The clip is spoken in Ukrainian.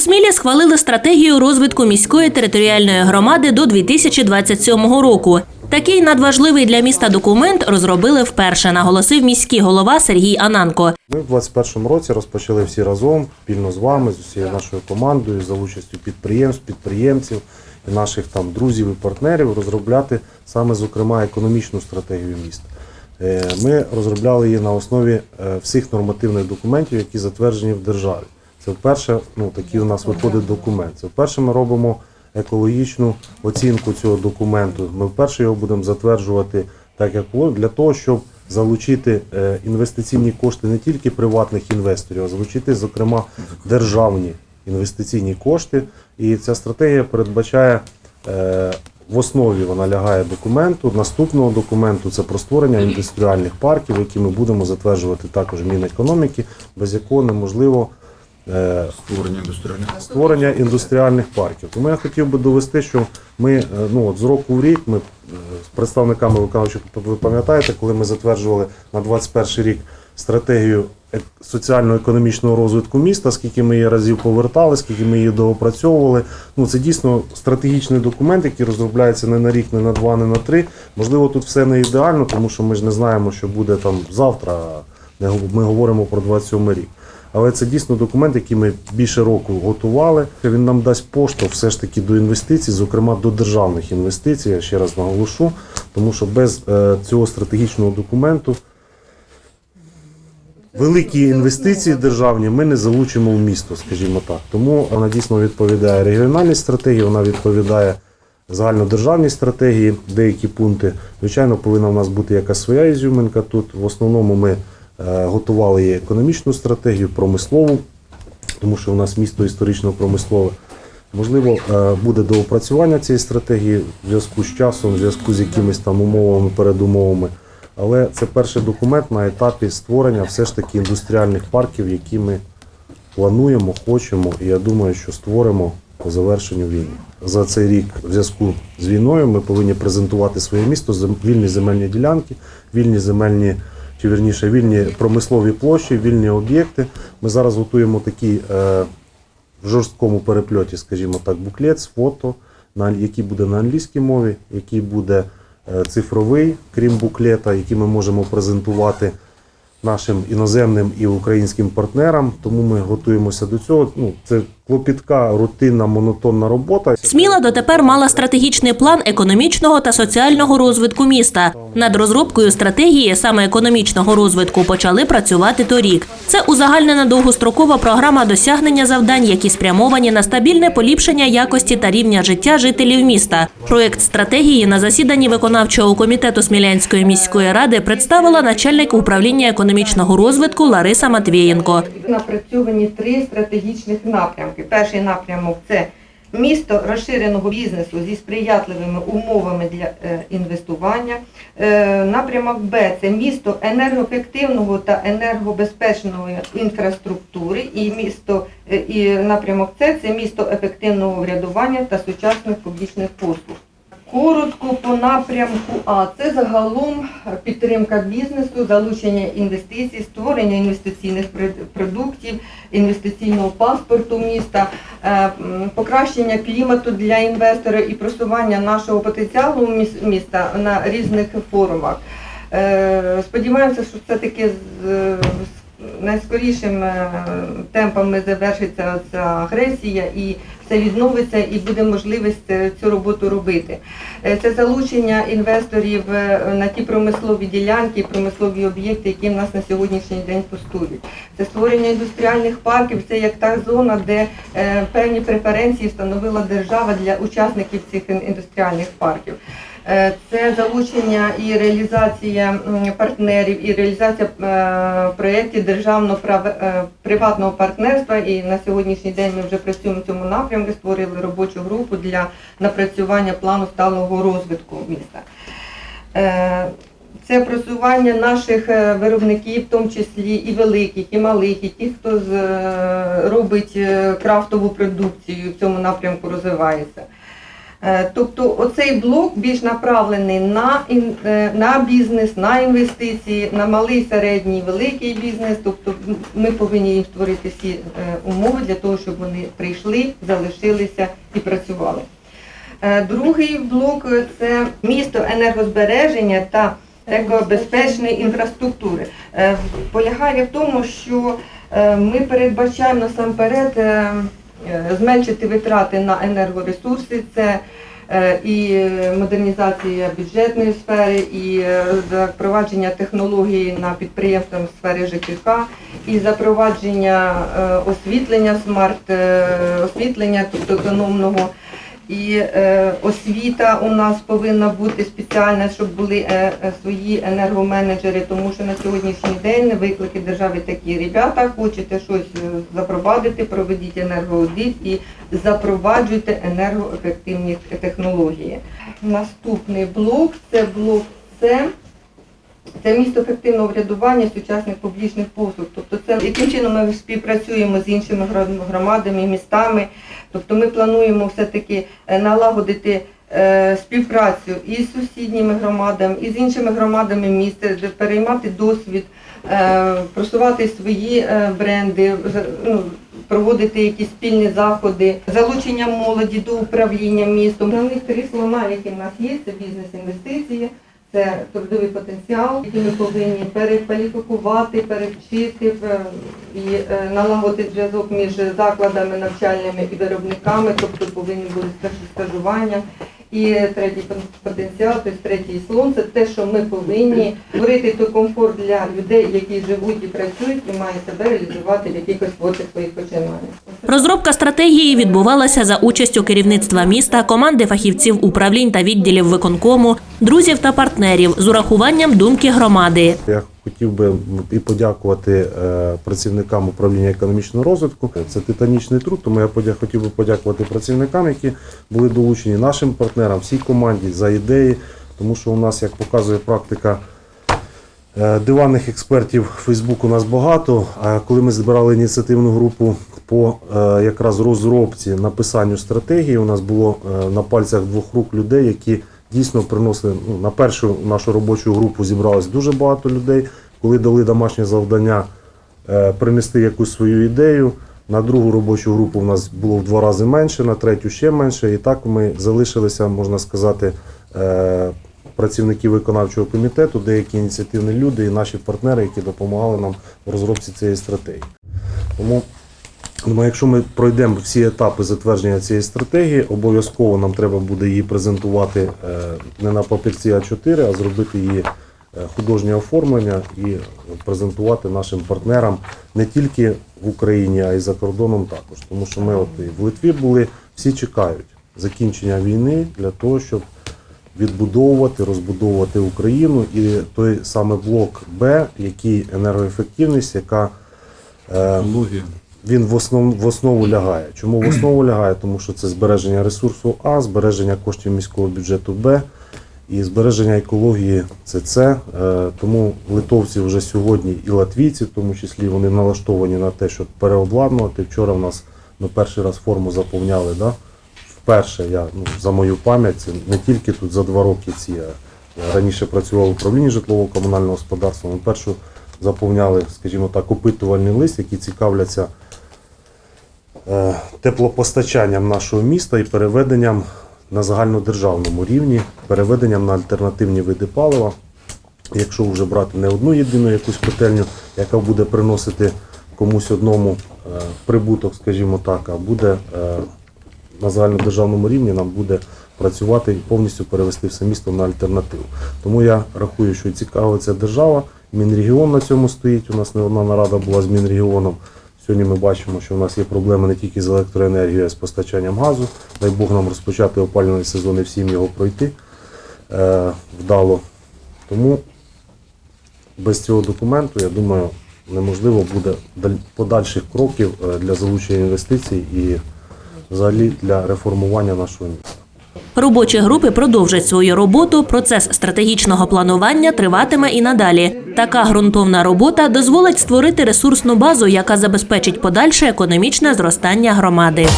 Смілі схвалили стратегію розвитку міської територіальної громади до 2027 року. Такий надважливий для міста документ розробили вперше, наголосив міський голова Сергій Ананко. Ми в 2021 році розпочали всі разом, спільно з вами, з усією нашою командою, за участю підприємств, підприємців і наших там друзів і партнерів розробляти саме, зокрема, економічну стратегію міста. Е, Ми розробляли її на основі е, всіх нормативних документів, які затверджені в державі. Це вперше, ну такий у нас виходить документ. Це вперше ми робимо екологічну оцінку цього документу. Ми вперше його будемо затверджувати так, як було, для того, щоб залучити е, інвестиційні кошти не тільки приватних інвесторів, а залучити, зокрема, державні інвестиційні кошти. І ця стратегія передбачає е, в основі вона лягає документу. Наступного документу це про створення індустріальних парків, які ми будемо затверджувати також Мінекономіки, без якого неможливо. Створення індустріальних. створення індустріальних парків. Тому я хотів би довести, що ми е, ну, от з року в рік ми е, з представниками виконавчого, ви пам'ятаєте, коли ми затверджували на 21 рік стратегію ек- соціально-економічного розвитку міста, скільки ми її разів повертали, скільки ми її доопрацьовували. Ну це дійсно стратегічний документ, який розробляється не на рік, не на два, не на три. Можливо, тут все не ідеально, тому що ми ж не знаємо, що буде там завтра. Ми говоримо про 27 рік. Але це дійсно документ, який ми більше року готували. Він нам дасть поштовх все ж таки до інвестицій, зокрема до державних інвестицій. Я ще раз наголошу, тому що без е, цього стратегічного документу великі інвестиції державні ми не залучимо в місто, скажімо так. Тому вона дійсно відповідає регіональній стратегії, вона відповідає загальнодержавній стратегії, деякі пункти. Звичайно, повинна в нас бути якась своя ізюминка тут. В основному ми готували і економічну стратегію, промислову, тому що у нас місто історично промислове. Можливо, е, буде доопрацювання цієї стратегії в зв'язку з часом, в зв'язку з якимись там умовами, передумовами. Але це перший документ на етапі створення все ж таки індустріальних парків, які ми плануємо, хочемо, і я думаю, що створимо по завершенню війни. За цей рік в зв'язку з війною ми повинні презентувати своє місто, вільні земельні ділянки, вільні земельні, чи вірніше, вільні промислові площі, вільні об'єкти. Ми зараз готуємо такий е, в жорсткому перепльоті, скажімо так, буклет з фото, на, який буде на англійській мові, який буде е, цифровий, крім буклета, який ми можемо презентувати нашим іноземним і українським партнерам. Тому ми готуємося до цього. Ну, це клопітка, рутинна, монотонна робота. Сміла дотепер мала стратегічний план економічного та соціального розвитку міста. Над розробкою стратегії саме економічного розвитку почали працювати торік. Це узагальнена довгострокова програма досягнення завдань, які спрямовані на стабільне поліпшення якості та рівня життя жителів міста. Проект стратегії на засіданні виконавчого комітету Смілянської міської ради представила начальник управління економічного розвитку Лариса Матвієнко. Напрацьовані три стратегічних напрямки. Перший напрямок це місто розширеного бізнесу зі сприятливими умовами для е, інвестування. Е, напрямок Б це місто енергоефективного та енергобезпечної інфраструктури. І місто е, і напрямок С це місто ефективного врядування та сучасних публічних послуг. Коротко по напрямку А це загалом підтримка бізнесу, залучення інвестицій, створення інвестиційних продуктів, інвестиційного паспорту міста, е, покращення клімату для інвестора і просування нашого потенціалу міста на різних форумах. Е, Сподіваємося, що це таки з з найскорішим е, темпами завершиться ця агресія і все відновиться і буде можливість е, цю роботу робити. Е, Це залучення інвесторів е, на ті промислові ділянки, промислові об'єкти, які в нас на сьогоднішній день пустують. Це створення індустріальних парків, це як та зона, де певні преференції встановила держава для учасників цих індустріальних парків. Е, Це залучення і реалізація партнерів, і реалізація е, проєктів державно-приватного партнерства. І на сьогоднішній день ми вже працюємо в цьому напрямку, створили робочу групу для напрацювання плану сталого розвитку міста. Е, Це просування наших е, виробників, в тому числі і великих, і малих, і ті, хто е, робить е, крафтову продукцію в цьому напрямку розвивається. Е, Тобто оцей блок більш направлений на, е, на бізнес, на інвестиції, на малий, середній, великий бізнес. Тобто ми повинні їм створити всі е, умови для того, щоб вони прийшли, залишилися і працювали. Другий блок це місто енергозбереження та екобезпечної інфраструктури. Полягає в тому, що ми передбачаємо насамперед зменшити витрати на енергоресурси. Це е, і е, модернізація бюджетної сфери, і е, запровадження технологій на підприємствах в сфері ЖКХ, і запровадження е, освітлення, смарт е, освітлення, тобто економного. І е, освіта у нас повинна бути спеціальна, щоб були е, е, свої енергоменеджери, тому що на сьогоднішній день виклики держави такі. Ребята, хочете щось е, запровадити, проведіть енергоаудит і запроваджуйте енергоефективні технології. Наступний блок це блок С. Це місто ефективного врядування сучасних публічних послуг. Тобто це яким чином ми співпрацюємо з іншими громадами, містами. Тобто ми плануємо все-таки е, налагодити е, співпрацю і з сусідніми громадами, і з іншими громадами міста, переймати досвід, е, просувати свої бренди, ну, проводити якісь спільні заходи, залучення молоді до управління містом. Основних три слона, які в нас є, це бізнес-інвестиції. Це трудовий потенціал, який ми повинні перекваліфікувати, перевчити і е, налагодити зв'язок між закладами навчальними і виробниками, тобто повинні бути стажування. І третій потенціал, тобто третій слон, це те, що ми повинні створити той комфорт для людей, які живуть і працюють, і мають себе реалізувати в якихось творчих своїх починаннях. Розробка стратегії відбувалася за участю керівництва міста, команди фахівців управлінь та відділів виконкому, друзів та партнерів з урахуванням думки громади. Хотів би і подякувати е, працівникам управління економічного розвитку. Це титанічний труд, тому я хотів би подякувати працівникам, які були долучені нашим партнерам, всій команді за ідеї, тому що у нас, як показує практика, е, диванних експертів Фейсбук у нас багато. А коли ми збирали ініціативну групу по е, якраз розробці написанню стратегії, у нас було на пальцях двох рук людей, які дійсно приносили ну, на першу нашу робочу групу зібралось дуже багато людей. Коли дали домашнє завдання е, принести якусь свою ідею. На другу робочу групу у нас було в два рази менше, на третю ще менше. І так ми залишилися, можна сказати, е, працівники виконавчого комітету, деякі ініціативні люди і наші партнери, які допомагали нам в розробці цієї стратегії. Тому Думаю, якщо ми пройдемо всі етапи затвердження цієї стратегії, обов'язково нам треба буде її презентувати е, не на папірці А4, а зробити її е, художнє оформлення і презентувати нашим партнерам не тільки в Україні, а й за кордоном також. Тому що ми от і в Литві були, всі чекають закінчення війни для того, щоб відбудовувати, розбудовувати Україну і той саме блок Б, який енергоефективність, яка е, Технологія. Він в основу, в основу лягає. Чому в основу лягає? Тому що це збереження ресурсу А, збереження коштів міського бюджету Б і збереження екології це С. Е, Тому литовці вже сьогодні і латвійці, в тому числі, вони налаштовані на те, щоб переобладнувати. Вчора в нас ми перший раз форму заповняли. Да? Вперше я ну, за мою пам'ять, не тільки тут за два роки ці. Я раніше працював в управлінні житлово-комунального господарства. Ми першу заповняли, скажімо так, опитувальний лист, які цікавляться е, теплопостачанням нашого міста і переведенням на загальнодержавному рівні, переведенням на альтернативні види палива. Якщо вже брати не одну єдину якусь котельню, яка буде приносити комусь одному е, прибуток, скажімо так, а буде е, на загальнодержавному рівні нам буде працювати і повністю перевести все місто на альтернативу. Тому я рахую, що цікавиться держава, Мінрегіон на цьому стоїть. У нас не одна нарада була з Мінрегіоном. Сьогодні ми бачимо, що у нас є проблеми не тільки з електроенергією, а з постачанням газу. Дай Бог нам розпочати опалювальний сезон і всім його пройти е, вдало. Тому без цього документу, я думаю, неможливо буде подальших кроків е, для залучення інвестицій і взагалі для реформування нашого міста. Робочі групи продовжать свою роботу. Процес стратегічного планування триватиме і надалі. Така ґрунтовна робота дозволить створити ресурсну базу, яка забезпечить подальше економічне зростання громади.